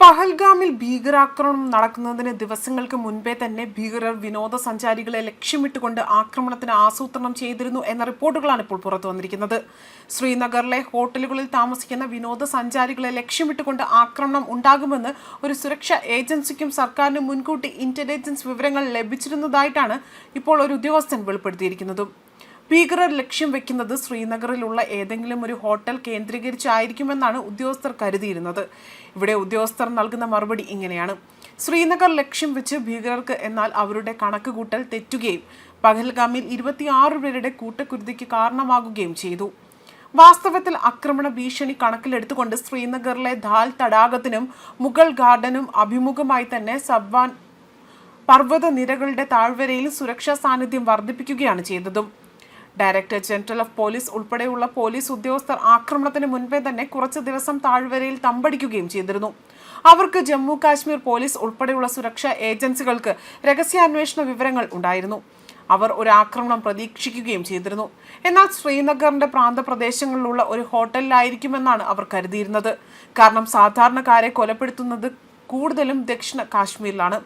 പഹൽഗാമിൽ ഭീകരാക്രമണം നടക്കുന്നതിന് ദിവസങ്ങൾക്ക് മുൻപേ തന്നെ ഭീകരർ വിനോദസഞ്ചാരികളെ ലക്ഷ്യമിട്ടുകൊണ്ട് ആക്രമണത്തിന് ആസൂത്രണം ചെയ്തിരുന്നു എന്ന റിപ്പോർട്ടുകളാണ് ഇപ്പോൾ പുറത്തു വന്നിരിക്കുന്നത്. ശ്രീനഗറിലെ ഹോട്ടലുകളിൽ താമസിക്കുന്ന വിനോദസഞ്ചാരികളെ ലക്ഷ്യമിട്ടുകൊണ്ട് ആക്രമണം ഉണ്ടാകുമെന്ന് ഒരു സുരക്ഷാ ഏജൻസിക്കും സർക്കാരിനും മുൻകൂട്ടി ഇന്റലിജൻസ് വിവരങ്ങൾ ലഭിച്ചിരുന്നതായിട്ടാണ് ഇപ്പോൾ ഒരു ഉദ്യോഗസ്ഥൻ വെളിപ്പെടുത്തിയിരിക്കുന്നതും. ഭീകരർ ലക്ഷ്യം വെക്കുന്നത് ശ്രീനഗറിലുള്ള ഏതെങ്കിലും ഒരു ഹോട്ടൽ കേന്ദ്രീകരിച്ചായിരിക്കുമെന്നാണ് ഉദ്യോഗസ്ഥർ കരുതിയിരുന്നത്. ഇവിടെ ഉദ്യോഗസ്ഥർ നൽകുന്ന മറുപടി ഇങ്ങനെയാണ്. ശ്രീനഗർ ലക്ഷ്യം വെച്ച് ഭീകരർക്ക് എന്നാൽ അവരുടെ കണക്കുകൂട്ടൽ തെറ്റുകയും പഹൽഗാമിൽ ഇരുപത്തിയാറ് പേരുടെ കൂട്ടക്കുരുതിക്ക് കാരണമാകുകയും ചെയ്തു. വാസ്തവത്തിൽ ആക്രമണ ഭീഷണി കണക്കിലെടുത്തുകൊണ്ട് ശ്രീനഗറിലെ ധാൽ തടാകത്തിനും മുഗൾ ഗാർഡനും അഭിമുഖമായി തന്നെ സബ്വാൻ പർവത നിരകളുടെ താഴ്വരയിൽ സുരക്ഷാ സാന്നിധ്യം വർദ്ധിപ്പിക്കുകയാണ് ചെയ്തതും. ഡയറക്ടർ ജനറൽ ഓഫ് പോലീസ് ഉൾപ്പെടെയുള്ള പോലീസ് ഉദ്യോഗസ്ഥർ ആക്രമണത്തിന് മുൻപേ തന്നെ കുറച്ച് ദിവസം താഴ്വരയിൽ തമ്പടിക്കുകയും ചെയ്തിരുന്നു. അവർക്ക് ജമ്മു കാശ്മീർ പോലീസ് ഉൾപ്പെടെയുള്ള സുരക്ഷാ ഏജൻസികൾക്ക് രഹസ്യാന്വേഷണ വിവരങ്ങൾ ഉണ്ടായിരുന്നു. അവർ ഒരു ആക്രമണം പ്രതീക്ഷിക്കുകയും ചെയ്തിരുന്നു. എന്നാൽ ശ്രീനഗറിന്റെ പ്രാന്തപ്രദേശങ്ങളിലുള്ള ഒരു ഹോട്ടലിലായിരിക്കുമെന്നാണ് അവർ കരുതിയിരുന്നത്. കാരണം സാധാരണക്കാരെ കൊലപ്പെടുത്തുന്നത് കൂടുതലും ദക്ഷിണ കാശ്മീരിലാണ്.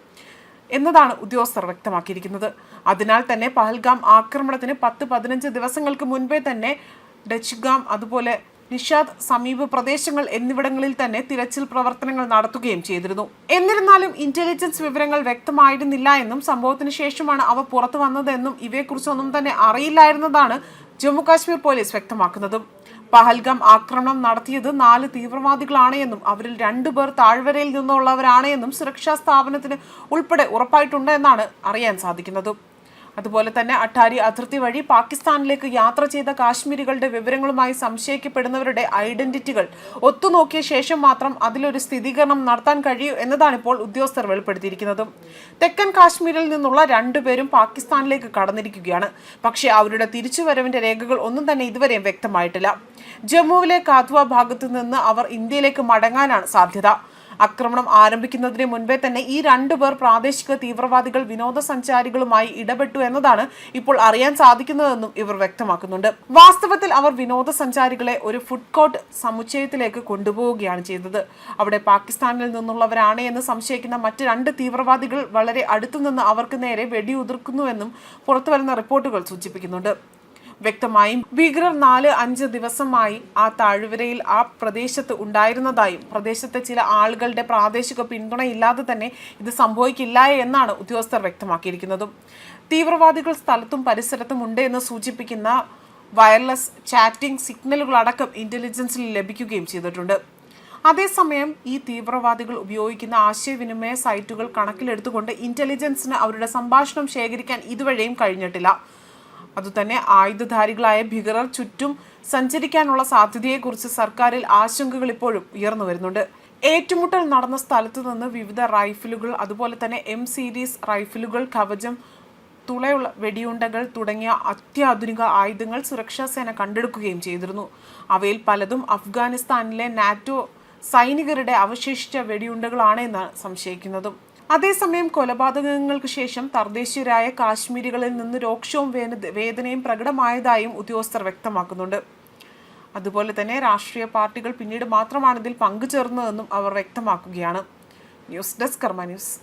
എന്നതാണ് ഉദ്യോഗസ്ഥർ വ്യക്തമാക്കിയിരിക്കുന്നത്. അതിനാൽ തന്നെ പഹൽഗാം ആക്രമണത്തിന് പത്ത് പതിനഞ്ച് ദിവസങ്ങൾക്ക് മുൻപേ തന്നെ ഡച്ച്ഗാം അതുപോലെ നിഷാദ് സമീപ പ്രദേശങ്ങൾ എന്നിവിടങ്ങളിൽ തന്നെ തിരച്ചിൽ പ്രവർത്തനങ്ങൾ നടത്തുകയും ചെയ്തിരുന്നു. എന്നിരുന്നാലും ഇന്റലിജൻസ് വിവരങ്ങൾ വ്യക്തമായിരുന്നില്ല എന്നും സംഭവത്തിന് ശേഷമാണ് അവ പുറത്തു വന്നതെന്നും ഇവയെക്കുറിച്ചൊന്നും തന്നെ അറിയില്ലായിരുന്നതാണ് ജമ്മു കാശ്മീർ പോലീസ് വ്യക്തമാക്കുന്നതും. പഹൽഗാം ആക്രമണം നടത്തിയത് നാല് തീവ്രവാദികളാണ് എന്നും അവരിൽ രണ്ടുപേർ താഴ്വരയിൽ നിന്നുള്ളവരാണ് എന്നും സുരക്ഷാ സ്ഥാപനത്തിന് ഉൾപ്പെടെ ഉറപ്പായിട്ടുണ്ട് എന്നാണ് അറിയാൻ സാധിക്കുന്നത്. അതുപോലെ തന്നെ അട്ടാരി അതിർത്തി വഴി പാകിസ്ഥാനിലേക്ക് യാത്ര ചെയ്ത കാശ്മീരികളുടെ വിവരങ്ങളുമായി സംശയിക്കപ്പെടുന്നവരുടെ ഐഡന്റിറ്റികൾ ഒത്തുനോക്കിയ ശേഷം മാത്രം അതിലൊരു സ്ഥിരീകരണം നടത്താൻ കഴിയൂ എന്നതാണ് ഇപ്പോൾ ഉദ്യോഗസ്ഥർ വെളിപ്പെടുത്തിയിരിക്കുന്നത്. തെക്കൻ കാശ്മീരിൽ നിന്നുള്ള രണ്ടുപേരും പാകിസ്ഥാനിലേക്ക് കടന്നിരിക്കുകയാണ്. പക്ഷേ അവരുടെ തിരിച്ചുവരവിന്റെ രേഖകൾ ഒന്നും തന്നെ ഇതുവരെയും വ്യക്തമായിട്ടില്ല. ജമ്മുവിലെ കാത്വ ഭാഗത്തു നിന്ന് അവർ ഇന്ത്യയിലേക്ക് മടങ്ങാനാണ് സാധ്യത. ആക്രമണം ആരംഭിക്കുന്നതിന് മുൻപേ തന്നെ ഈ രണ്ടുപേർ പ്രാദേശിക തീവ്രവാദികൾ വിനോദസഞ്ചാരികളുമായി ഇടപെട്ടു എന്നതാണ് ഇപ്പോൾ അറിയാൻ സാധിക്കുന്നതെന്നും ഇവർ വ്യക്തമാക്കുന്നുണ്ട്. വാസ്തവത്തിൽ അവർ വിനോദസഞ്ചാരികളെ ഒരു ഫുഡ് കോർട്ട് സമുച്ചയത്തിലേക്ക് കൊണ്ടുപോവുകയാണ് ചെയ്തത്. അവിടെ പാകിസ്ഥാനിൽ നിന്നുള്ളവരാണ് എന്ന് സംശയിക്കുന്ന മറ്റ് രണ്ട് തീവ്രവാദികൾ വളരെ അടുത്തുനിന്ന് അവർക്ക് നേരെ വെടിയുതിർക്കുന്നുവെന്നും പുറത്തുവരുന്ന റിപ്പോർട്ടുകൾ സൂചിപ്പിക്കുന്നുണ്ട്. വ്യക്തമായും ഭീകരർ നാല് അഞ്ച് ദിവസമായി ആ താഴ്വരയിൽ ആ പ്രദേശത്ത് ഉണ്ടായിരുന്നതായും പ്രദേശത്തെ ചില ആളുകളുടെ പ്രാദേശിക പിന്തുണയില്ലാതെ തന്നെ ഇത് സംഭവിക്കില്ല എന്നാണ് ഉദ്യോഗസ്ഥർ വ്യക്തമാക്കിയിരിക്കുന്നതും. തീവ്രവാദികൾ സ്ഥലത്തും പരിസരത്തും ഉണ്ട് എന്ന് സൂചിപ്പിക്കുന്ന വയർലെസ് ചാറ്റിംഗ് സിഗ്നലുകളടക്കം ഇന്റലിജൻസിൽ ലഭിക്കുകയും ചെയ്തിട്ടുണ്ട്. അതേസമയം ഈ തീവ്രവാദികൾ ഉപയോഗിക്കുന്ന ആശയവിനിമയ സൈറ്റുകൾ കണക്കിലെടുത്തുകൊണ്ട് ഇന്റലിജൻസിന് അവരുടെ സംഭാഷണം ശേഖരിക്കാൻ ഇതുവരെയും കഴിഞ്ഞിട്ടില്ല. അതുതന്നെ ആയുധധാരികളായ ഭീകരർ ചുറ്റും സഞ്ചരിക്കാനുള്ള സാധ്യതയെക്കുറിച്ച് സർക്കാരിൽ ആശങ്കകൾ ഇപ്പോഴും ഉയർന്നു വരുന്നുണ്ട്. ഏറ്റുമുട്ടൽ നടന്ന സ്ഥലത്തു നിന്ന് വിവിധ റൈഫിലുകൾ അതുപോലെ തന്നെ എം സീരീസ് റൈഫിലുകൾ കവചം തുളയുള്ള വെടിയുണ്ടകൾ തുടങ്ങിയ അത്യാധുനിക ആയുധങ്ങൾ സുരക്ഷാ സേന കണ്ടെടുക്കുകയും ചെയ്തിരുന്നു. അവയിൽ പലതും അഫ്ഗാനിസ്ഥാനിലെ നാറ്റോ സൈനികരുടെ അവശേഷിച്ച വെടിയുണ്ടകളാണ് എന്നാണ് സംശയിക്കുന്നതും. അതേസമയം കൊലപാതകങ്ങൾക്ക് ശേഷം തർദ്ദേശീയരായ കാശ്മീരികളിൽ നിന്ന് രോക്ഷവും വേദനയും പ്രകടമായതായും ഉദ്യോഗസ്ഥർ വ്യക്തമാക്കുന്നുണ്ട്. അതുപോലെ തന്നെ രാഷ്ട്രീയ പാർട്ടികൾ പിന്നീട് മാത്രമാണ് ഇതിൽ പങ്കുചേർന്നതെന്നും അവർ വ്യക്തമാക്കുകയാണ്. News desk Karma news.